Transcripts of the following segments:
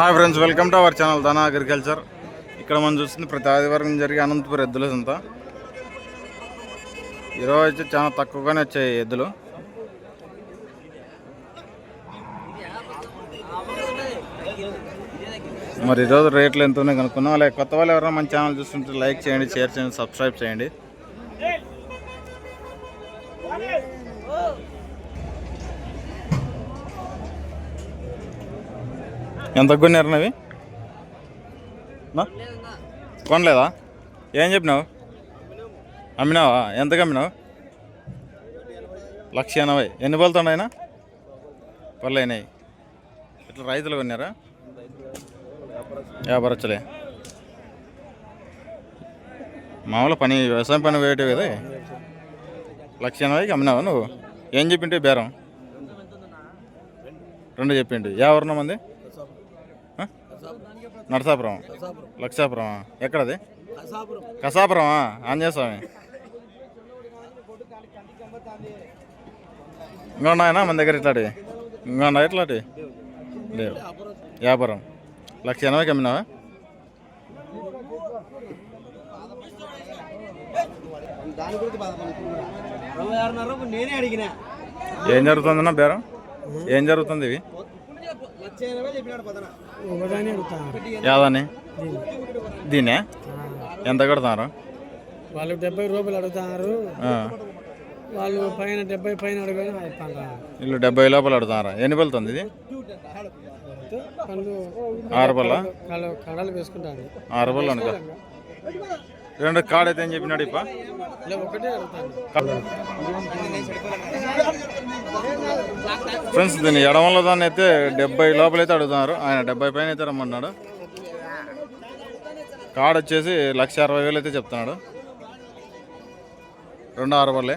Hi friends welcome to our channel Dhana agriculture ఇక్కడ మనం చూస్తుంది ప్రతి ఆదివారం జరిగే అనంతపురం ఎద్దులు సంత. ఈరోజు అయితే చాలా తక్కువగానే వచ్చాయి ఎద్దులు. మరి ఈరోజు రేట్లు ఎంత ఉన్నాయి కనుక్కున్నాం అలాగే కొత్త వాళ్ళు ఎవరైనా మన ఛానల్ చూస్తుంటే లైక్ చేయండి షేర్ చేయండి సబ్స్క్రైబ్ చేయండి. ఎంత కొన్నారు కొనలేదా? ఏం చెప్పినావు? అమ్మినావా? ఎంతకు అమ్మినావు లక్ష ఎనభై. ఎన్ని పలుతున్నాయినా పళ్ళు అయినాయి ఇట్లా రైతులు కొన్నారా? వ్యాపారచ్చలే మామూలు పని వ్యవసాయం పని వేయటే కదా. లక్ష ఎనభైకి అమ్మినావా నువ్వు? ఏం చెప్పింటే బేరం? రెండు చెప్పిండు ఏ మంది? నరసాపురం. లక్షాపురం ఎక్కడది? కసాపురమా? ఆంజనేయ స్వామి. ఇంకా ఉన్నాయనా మన దగ్గర ఇట్లాంటివి. ఇంకా ఉన్నాయి ఇట్లాంటివి? లేవు. వ్యాపారం. లక్ష ఎనభైకి అమ్మినావా? ఏం జరుగుతుందన్నా బేరం? ఏం జరుగుతుంది ఇవి? యాదని దీనే ఎంత కడతారు వాళ్ళు డెబ్బై రూపాయలు అడుగుతున్నారు. ఆ. వాళ్ళు పైన డెబ్బై పైన అడగని పంటారు వీళ్ళు డెబ్బై లోపల అడుగుతారా ఎన్ని పలుతుంది ఇది? ఆరు పళ్ళ? కడలు వేసుకుంటారు. ఆరు పళ్ళు అనుకో. రెండు కాడైతే అయితే ఏం చెప్పినాడు ఇప్ప. ఫ్రెండ్స్ దీన్ని ఎడమలో దాన్ని అయితే డెబ్బై లోపల అయితే అడుగుతున్నారు. ఆయన డెబ్బై పైన అయితే రమ్మన్నాడు. కాడ వచ్చేసి లక్ష అరవై వేలు అయితే చెప్తున్నాడు. రెండు అరవలే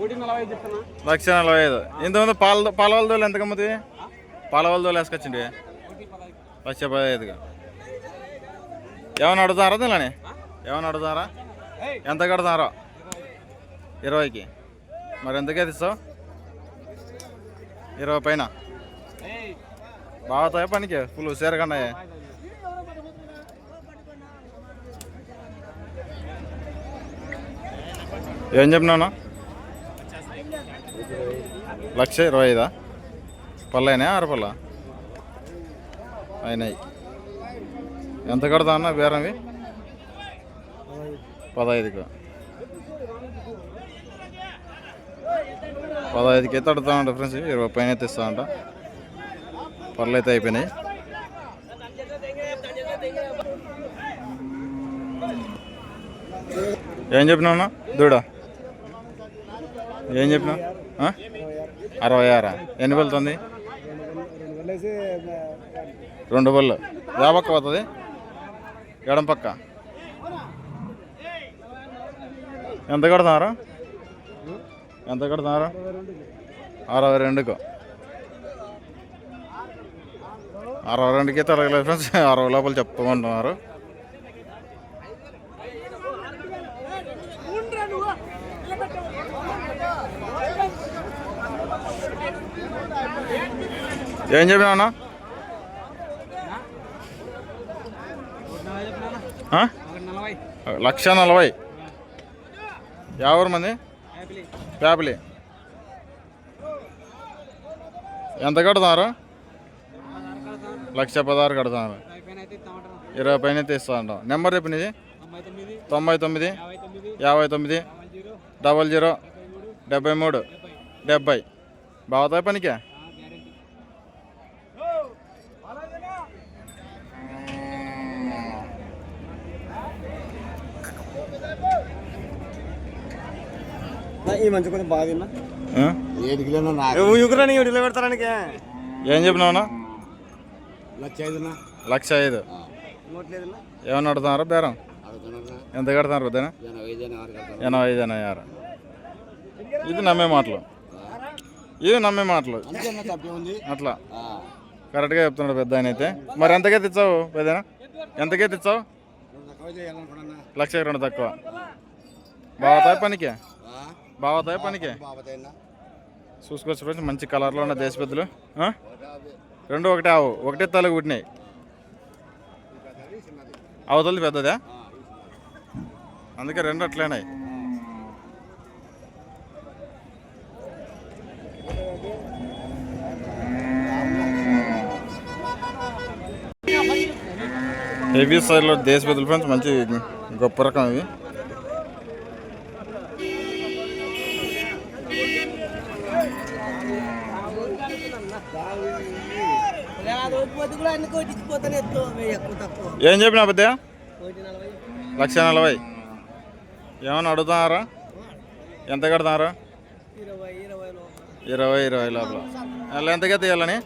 లక్ష నలభై ఐదు. ఇంతకుముందు పాల పాల వాళ్ళ దోలు ఎంత కమ్ముతుంది పాల వాళ్ళ దోలు వేసుకొచ్చిండి. లక్ష పదహైదుగా. ఏమైనా అడుగుతారా దీనిలోని? ఏమైనా అడుగుతారా? ఎంత కడతారో? ఇరవైకి. మరి ఎంతకైతే ఇస్తావు ఇరవై పైన. బాగుతాయి పనికి? ఫుల్ సేరకుండా ఏం చెప్పినావునా లక్ష ఇరవై ఐదా? పళ్ళు ఆరు పళ్ళ? అయినాయి. ఎంత కడతా అన్న బేరంవి? పదహైదుకు. పదహైదుకి అయితే అడుగుతామంట ఫ్రెండ్స్. ఇరవై పైన అయితే ఇస్తామంట పర్లు అయితే అయిపోయినాయి. ఏం చెప్పినావునా దూడ. ఏం చెప్పినావు? అరవై ఆరా? ఎన్ని వెళ్తుంది రెండు బళ్ళు. యా పక్క పోతుంది? ఎడం పక్క? ఎంత కడుతున్నారు? ఎంత కడుతున్నారు? అరవై రెండుకు. అరవై రెండుకి తరగలేదు ఫ్రెండ్స్. అరవై లోపల చెప్పమంటున్నారు. ఏం చెప్పినా లక్ష నలభై. యాభై మంది? పేపలి ఎంత కడుతున్నారు? లక్ష పదహారు కడుతున్నారు. ఇరవై పైన తీస్తా ఇస్తా అంటాం నెంబర్ చెప్పినది తొంభై తొమ్మిది తొంభై తొమ్మిది యాభై తొమ్మిది డబల్ జీరో డెబ్బై మూడు డెబ్బై. బాగుతాయి పనికే? ఈ మంచి కొంచెం బాగా తిన్నా. ఆ? ఏడు కిలో యుగురని ఏడు కిలో పెడతారానికి? ఏం చెప్పినావునా లక్ష ఐదునా? లక్ష ఐదు. ఏమన్నా అడుగుతున్నారా బేరం? అడుగుతున్నా ఎంత కడుతున్నారు పెద్దనా? ఎనభై ఐదు ఎనభై ఆరు ఇది నమ్మే మాటలు. ఇది నమ్మే మాటలు. అట్లా. కరెక్ట్గా చెప్తున్నాడు పెద్ద ఆయన అయితే. మరి ఎంతకే తెచ్చావు పెద్దనా? ఎంతకే తెచ్చావు? లక్ష రెండు తక్కువ. బావతాయి పనికి? బావతాయి పనికి? బాబతైనా చూసుకోవచ్చు ఫ్రెండ్స్ మంచి కలర్లో ఉన్న దేశ పెద్దలు ఆ? రెండు ఒకటే ఆవు. ఒకటే తలకు పుట్టినాయి అవతలది పెద్దదా? అందుకే రెండు అట్లేనాయి హెవీ సైడ్లో దేశ పెద్దలు ఫ్రెండ్స్ మంచి గొప్ప రకం ఇవి. ఏం చెప్పినా పెద్ద నలభై లక్ష నలభై. ఏమన్నా అడుగుతున్నారా? ఎంత కడుతున్నారా? ఇరవై ఇరవై లోపల. అలా ఎంతకే తీయాలని?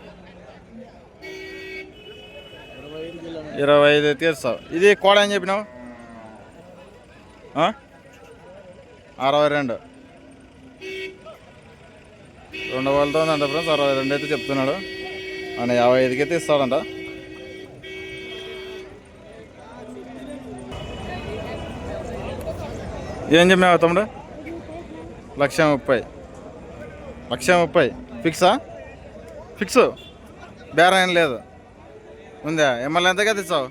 ఇరవై ఐదు కిలో తీస్తావు. ఇది కోడ ఏం చెప్పినావు? అరవై రెండు. రెండు వాళ్ళతో ఉందంట ఫ్రెండ్స్ అరవై రెండు అయితే చెప్తున్నాడు. ఆయన యాభై ఐదుకి అయితే ఇస్తాడంట ఏం చెప్పావు తమ్ముడు? లక్ష ముప్పై. లక్ష ముప్పై. ఫిక్సా? ఫిక్స్. బేరం ఏం లేదు. ఉందా? ఎమ్మెల్యే ఎంతగా తెచ్చావు?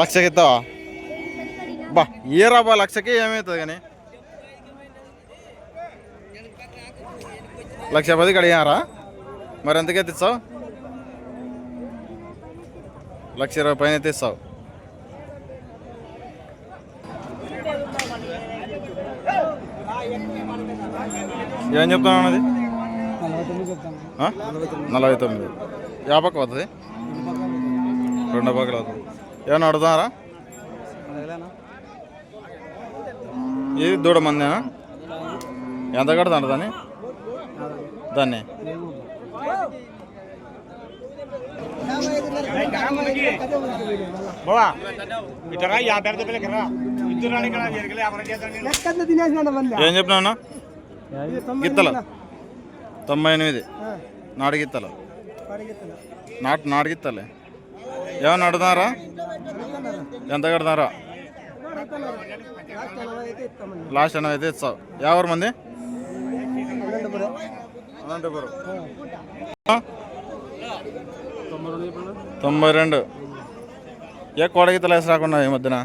లక్షకి ఇస్తావా? బా ఏ రాబా లక్షకి ఏమవుతుంది కానీ? లక్ష పదికి అడిగారా మరి ఎంతకే తెచ్చావు? లక్ష ఇరవై పైన తెస్తావు ఏం చెప్తాను అన్నది? నలభై తొమ్మిది. తొమ్మిది యాపక్క వస్తుంది రెండు పక్కల అవుతుంది ఏమన్నా అడుగుతున్నారా? ఇది దూడ మందేనా? ఎంత కడతాడు దాన్ని? దాన్ని? ఏం చెప్పినా గిత్తలు. తొంభై ఎనిమిది. నాడు గిత్తలు. నాటు నాటు గిత్తలే. ఏమన్నా అడుగుతున్నారా? ఎంత కడుతున్నారా లాస్ట్ ఎనభై అయితే ఇస్తావు ఎవరు మంది? అనంతపురం? తొంభై రెండు. ఏ కోడ గీతలు వేసి రాకుండా ఈ మధ్యన?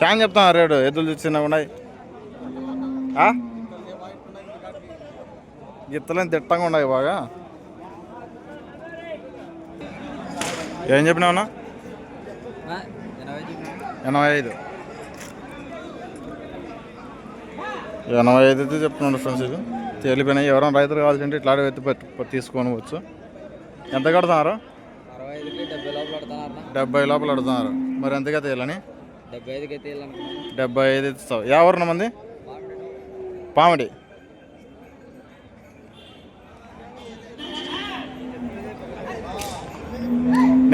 చాలా చెప్తాను రేటు ఎద్దులు చిన్నగా ఉన్నాయి? గిత్తలేని తిట్టంగా ఉన్నాయి బాగా. ఏం చెప్పినావునా ఎనభై ఐదు. ఎనభై ఐదు అయితే చెప్తున్నాడు ఫ్రెండ్స్ ఇది. తేలిపోయినాయి. ఎవరైనా రైతులు కావాల్సింటే ఇట్లా ఎత్తి పెట్టి తీసుకోవచ్చు ఎంత కడుతున్నారు? డెబ్బై లోపల అడుగుతున్నారు మరి ఎంతగా తీయాలని డెబ్బై ఐదుకి అయితే డెబ్బై ఐదు ఇస్తావు ఎవరిన మంది? పామిడి.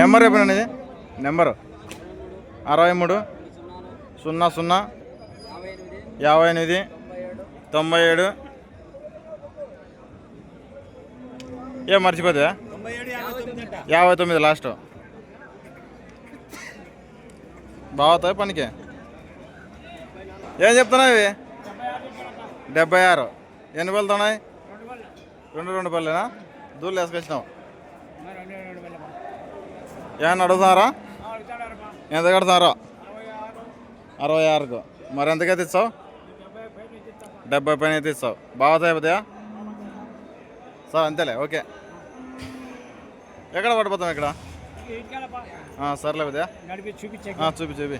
నెంబర్ చెప్పండి ఇది. నెంబరు. అరవై మూడు. సున్నా సున్నా. యాభై ఎనిమిది. తొంభై ఏడు. ఏం మర్చిపోతుందా యాభై తొమ్మిది లాస్ట్. బాగుతాయి పనికి? ఏం చెప్తున్నావు ఇవి? డెబ్బై ఆరు. ఎన్ని పళ్ళు ఉన్నాయి రెండు రెండు పళ్ళేనా దూళ్ళు వేసుకొచ్చినావు. ఏమన్నా అడుగుతున్నారా? ఎంత కడుతున్నారా అరవై ఆరుకు. మరి ఎంతకైతే ఇస్తావు డెబ్బై పైన అయితే ఇస్తావు బాగుతాయి సార్ అంతేలే ఓకే. ఎక్కడ పడిపోతాం ఇక్కడ? సర్లే ఆ, చూపి చూపి.